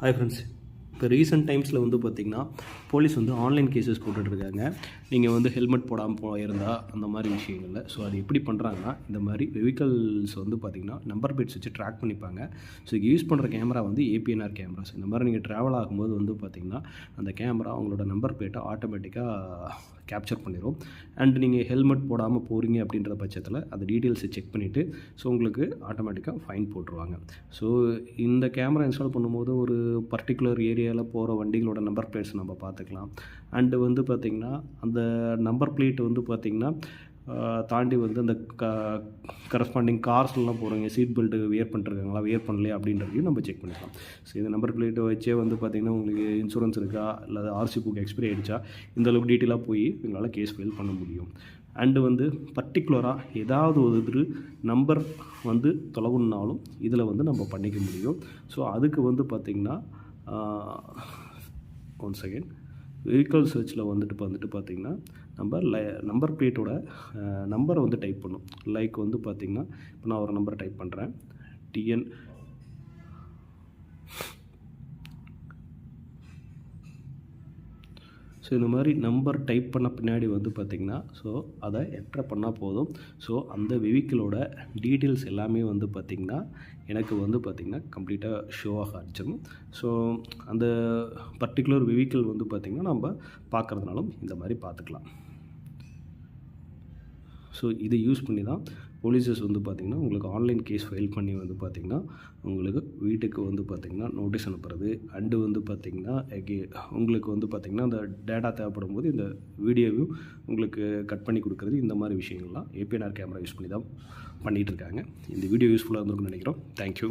Hi friends இப்போ recent டைம்ஸில் வந்து பார்த்திங்கன்னா போலீஸ் வந்து ஆன்லைன் கேசஸ் போட்டுட்ருக்காங்க. நீங்கள் வந்து ஹெல்மெட் போடாமல் போயிருந்தா அந்த மாதிரி விஷயங்களில். ஸோ அது எப்படி பண்ணுறாங்கன்னா இந்த மாதிரி வெஹிக்கல்ஸ் வந்து பார்த்திங்கன்னா நம்பர் பிளேட்ஸ் வச்சு ட்ராக் பண்ணிப்பாங்க. ஸோ யூஸ் பண்ணுற கேமரா வந்து ஏபிஎன்ஆர் கேமராஸ் இந்த மாதிரி நீங்கள் ட்ராவல் ஆகும்போது வந்து பார்த்திங்கன்னா அந்த கேமரா அவங்களோட நம்பர் பிளேட்டை ஆட்டோமேட்டிக்காக கேப்சர் பண்ணிடும் அண்ட் நீங்கள் ஹெல்மெட் போடாமல் போகிறீங்க அப்படின்ற பட்சத்தில் அந்த டீட்டெயில்ஸை செக் பண்ணிவிட்டு ஸோ உங்களுக்கு ஆட்டோமேட்டிக்காக ஃபைன் போட்டுருவாங்க. ஸோ இந்த கேமரா இன்ஸ்டால் பண்ணும்போது ஒரு பர்டிகுலர் ஏரியாவில் போகிற வண்டிகளோட நம்பர் பிளேட்ஸ் நம்ம பார்த்துக்கலாம். அண்டு வந்து பார்த்திங்கன்னா அந்த நம்பர் பிளேட் வந்து பார்த்திங்கன்னா தாண்டி வந்து அந்த க கரஸ்பாண்டிங் கார்ஸ்லாம் போகிறவங்க சீட் பெல்ட்டு வியர் பண்ணிருக்காங்களா வியர் பண்ணலையா அப்படின்றதையும் நம்ம செக் பண்ணிக்கலாம். ஸோ இந்த நம்பர் பிளேட்டை வச்சே வந்து பார்த்திங்கன்னா உங்களுக்கு இன்சூரன்ஸ் இருக்கா? இல்லை ஆர்சி புக் எக்ஸ்பிரி ஆகிடுச்சா இந்த அளவுக்கு டீட்டெயிலாக போய் எங்களால் கேஸ் ஃபைல் பண்ண முடியும். அண்டு வந்து பர்டிகுலராக ஏதாவது ஒரு நம்பர் வந்து தொலைவுனாலும் இதில் வந்து நம்ம பண்ணிக்க முடியும். ஸோ அதுக்கு வந்து பார்த்திங்கன்னா ஒன் செகண்ட் வெஹிக்கல் சர்ச்சில் வந்துட்டு இப்போ வந்துட்டு பார்த்திங்கன்னா நம்ம லை நம்பர் பிளேட்டோட நம்பரை வந்து டைப் பண்ணும். லைக் வந்து பார்த்திங்கன்னா இப்போ நான் ஒரு நம்பர் டைப் பண்ணுறேன் டிஎன் ஸோ இந்த மாதிரி நம்பர் டைப் பண்ண பின்னாடி வந்து பார்த்திங்கன்னா ஸோ அதை என்ட்ரு பண்ணால் போதும். ஸோ அந்த வெஹிக்கிளோட டீட்டெயில்ஸ் எல்லாமே வந்து பார்த்திங்கன்னா எனக்கு வந்து பார்த்திங்கன்னா கம்ப்ளீட்டாக ஷோ ஆக ஆரம்பிச்சிடும் ஸோ அந்த பர்டிகுலர் வெஹிக்கிள் வந்து பார்த்திங்கன்னா நம்ம பார்க்குறதுனாலும் இந்த மாதிரி பார்த்துக்கலாம் ஸோ இதை யூஸ் பண்ணி தான் போலீஸஸ் வந்து பார்த்திங்கன்னா உங்களுக்கு ஆன்லைன் கேஸ் ஃபைல் பண்ணி வந்து பார்த்திங்கன்னா உங்களுக்கு வீட்டுக்கு வந்து பார்த்திங்கன்னா நோட்டீஸ் அனுப்புறது. அண்டு வந்து பார்த்திங்கன்னா உங்களுக்கு வந்து பார்த்திங்கன்னா அந்த டேட்டா தேவைப்படும் போது இந்த வீடியோவையும் உங்களுக்கு கட் பண்ணி கொடுக்குறது இந்த மாதிரி விஷயங்கள்லாம் ஏபிஎன்ஆர் கேமரா யூஸ் பண்ணி தான் பண்ணிகிட்டு இருக்காங்க. இந்த வீடியோ யூஸ்ஃபுல்லாக இருந்திருக்கும்னு நினைக்கிறோம். தேங்க்யூ